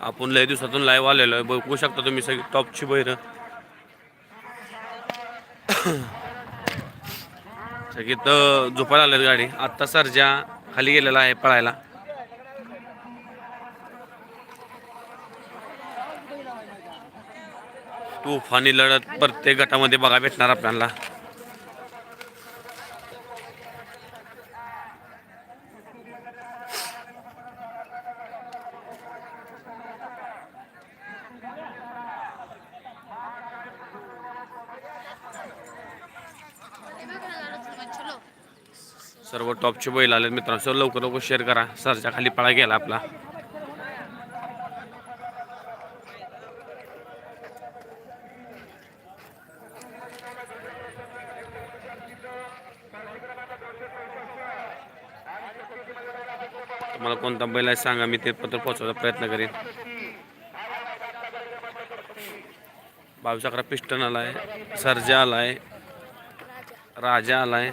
आपण लय दिवसातून लाईव्ह आलेलो आहे. बघू शकता तुम्ही सगळी टॉपची बैरं. सगळी तर झोपायला आलेत गाडी. आत्ता सरजा खाली गेलेला आहे पळायला. तुफानी लढत प्रत्येक गटामध्ये बघा भेटणार आपल्याला. सर्व टॉपचे बैल आले मित्रांनो. लवकर लवकर शेअर करा. सरच्या खाली पळा गेला आपला. तुम्हाला कोणता बैल आहे सांगा मी ते पत्र पोहोचवायचा प्रयत्न करेन. बावीस अकरा पिस्टन आलाय सरजा आलाय राजा आलाय.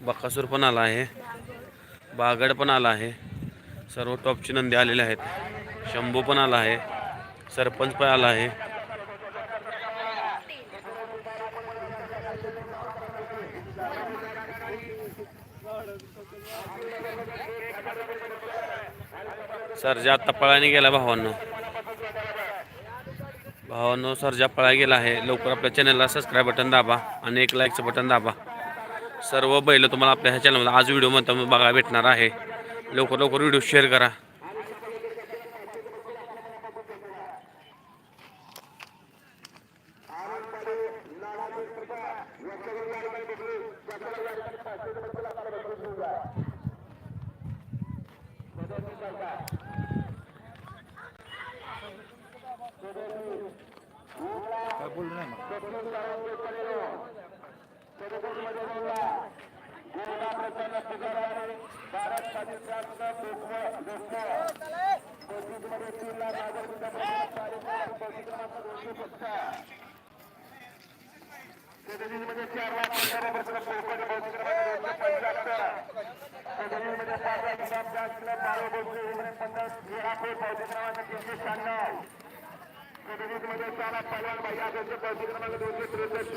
बकासूर पण आला आहे. बागड पण आला आहे. सर्व टॉपची नंदी आलेले आहेत. शंभू पण आला आहे. सरपंच पण आला आहे. सरजा आत्ता पळाने गेला भावांनो. भावांनो सरजा पळा गेला आहे. लवकर आपल्या चॅनलला सबस्क्राईब बटन दाबा आणि एक लाईकचं बटन दाबा. सर्व बैल तुम्हाला आपल्या ह्या चॅनलमध्ये आज व्हिडिओमध्ये बघायला भेटणार आहे. लवकर लवकर व्हिडिओ शेअर करा. मध्ये बोलला. गुरुला प्रसन्न तिघरवाडी भारत पाकिस्तानचं जोखममध्ये तीन लाख हजारमध्ये चार लाख पंधरा प्रसन्न कोकणमध्ये पाच लाख सात लाख बारा बौद्धिक पन्नास तेरा कोटी बौद्धिक क्रमांक तीनशे शहाण्णव. मध्ये चार लाख पहिल्या महिला दोनशे बौद्धिक क्रमांक दोनशे त्रेसष्ट.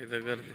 इथं गर्दी